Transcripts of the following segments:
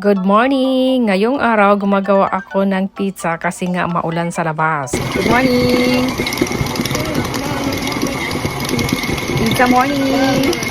Good morning! Ngayong araw gumagawa ako ng pizza kasi nga maulan sa labas. Good morning! Pizza morning!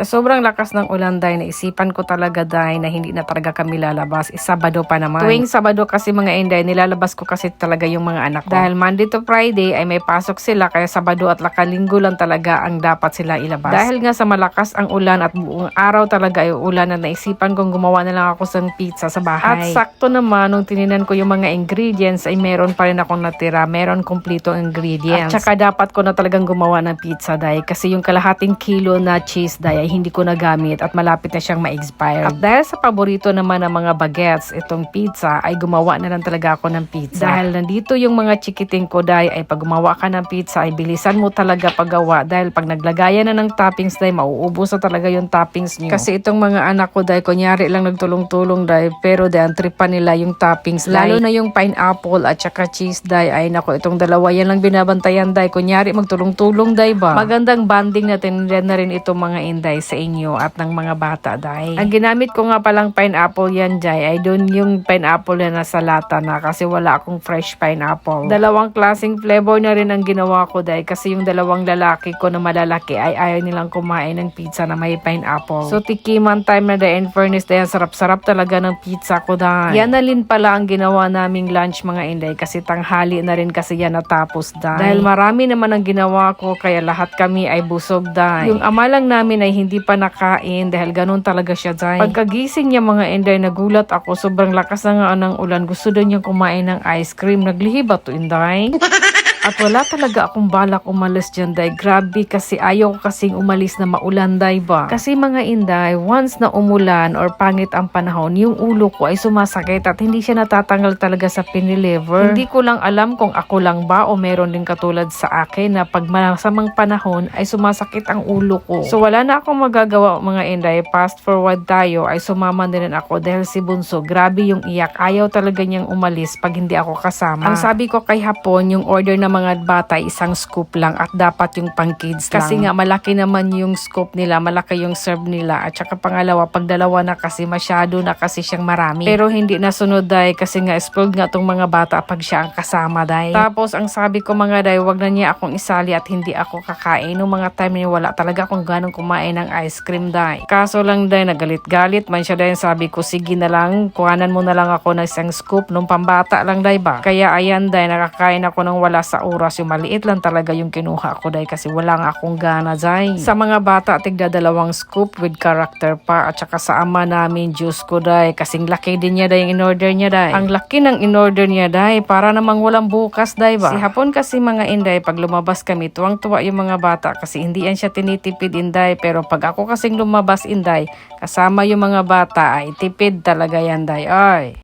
Sa sobrang lakas ng ulan dahil naisipan ko talaga dahil na hindi na talaga kami lalabas. Is Sabado pa naman. Tuwing Sabado kasi mga inday, nilalabas ko kasi talaga yung mga anak ko. Dahil Monday to Friday ay may pasok sila kaya Sabado at lakalinggo lang talaga ang dapat sila ilabas. Dahil nga sa malakas ang ulan at buong araw talaga ay ulan na naisipan kong gumawa na lang ako ng pizza sa bahay. At sakto naman nung tininan ko yung mga ingredients ay meron pa rin akong natira. Meron kumpleto ingredients. At saka dapat ko na talagang gumawa ng pizza dahil kasi yung kalahating kilo na cheese dahil ay hindi ko nagamit at malapit na siyang ma-expire. At dahil sa paborito naman ng mga bagets itong pizza ay gumawa na lang talaga ako ng pizza. Dahil nandito yung mga chikiting ko dahil ay pag gumawa ka ng pizza ay bilisan mo talaga paggawa dahil pag naglagayan na ng toppings dahil mauubos na talaga yung toppings niyo. Kasi itong mga anak ko dahil kunyari lang nagtulong-tulong dahil pero dahil tripa nila yung toppings lalo na yung pineapple at saka cheese dahil ay nako itong dalawa yan lang binabantayan dahil kunyari magtulong-tulong dahil ba magandang banding natin na rin itong mga inday sa inyo at ng mga bata dahil ang ginamit ko nga palang pineapple yan dahil ay doon yung pineapple na nasa lata na kasi wala akong fresh pineapple. Dalawang klaseng flavor na rin ang ginawa ko dahil kasi yung dalawang lalaki ko na malalaki ay ayaw nilang kumain ng pizza na may pineapple. So tikiman time na dahil in fairness dahil sarap-sarap talaga ng pizza ko dahil yan na rin pala ang ginawa naming lunch mga inday kasi tanghali na rin kasi yan natapos dahil dahil marami naman ang ginawa ko kaya lahat kami ay busog dahil yung ama namin ay hindi pa nakain dahil ganun talaga siya dahil pagkagising niya mga inday nagulat ako. Sobrang lakas na nga ng ulan. Gusto daw niya kumain ng ice cream. Naglihi ba to inday at wala talaga akong balak umalis dyan, day. Grabe kasi ayaw ko kasing umalis na maulan, day ba? Kasi mga inday, once na umulan or pangit ang panahon, yung ulo ko ay sumasakit at hindi siya natatanggal talaga sa piniliver. Hindi ko lang alam kung ako lang ba o meron din katulad sa akin na pag masamang panahon ay sumasakit ang ulo ko. So wala na akong magagawa mga inday. Fast forward tayo ay sumama din ako dahil si Bunso, grabe yung iyak. Ayaw talaga niyang umalis pag hindi ako kasama. Ang sabi ko kay Hapon, yung order na mga bata isang scoop lang at dapat yung pang kids lang. Kasi nga malaki naman yung scoop nila, malaki yung serve nila at saka pangalawa, pag dalawa na kasi masyado na kasi siyang marami. Pero hindi nasunod dahil kasi nga spoiled nga tong mga bata pag siya ang kasama dahil. Tapos ang sabi ko mga dahil wag na niya akong isali at hindi ako kakain. Nung mga time niya wala talaga akong ganong kumain ng ice cream dahil. Kaso lang dahil nagalit-galit man siya dahil sabi ko sige na lang, kuhanan mo na lang ako ng isang scoop nung pambata lang dahil ba. Kaya ayan dahil nakakain ako ng wala sa oras yung maliit lang talaga yung kinuha ko dahil kasi wala nga akong gana dahil. Sa mga bata tigda dalawang scoop with character pa at saka sa ama namin juice ko dahil kasing laki din niya dahil in-order niya dahil. Ang laki ng in-order niya dahil para namang walang bukas dahil ba. Si hapon kasi mga inday pag lumabas kami tuwang-tuwa yung mga bata kasi hindi yan siya tinitipid inday pero pag ako kasing lumabas inday kasama yung mga bata ay tipid talaga yan day. Ay.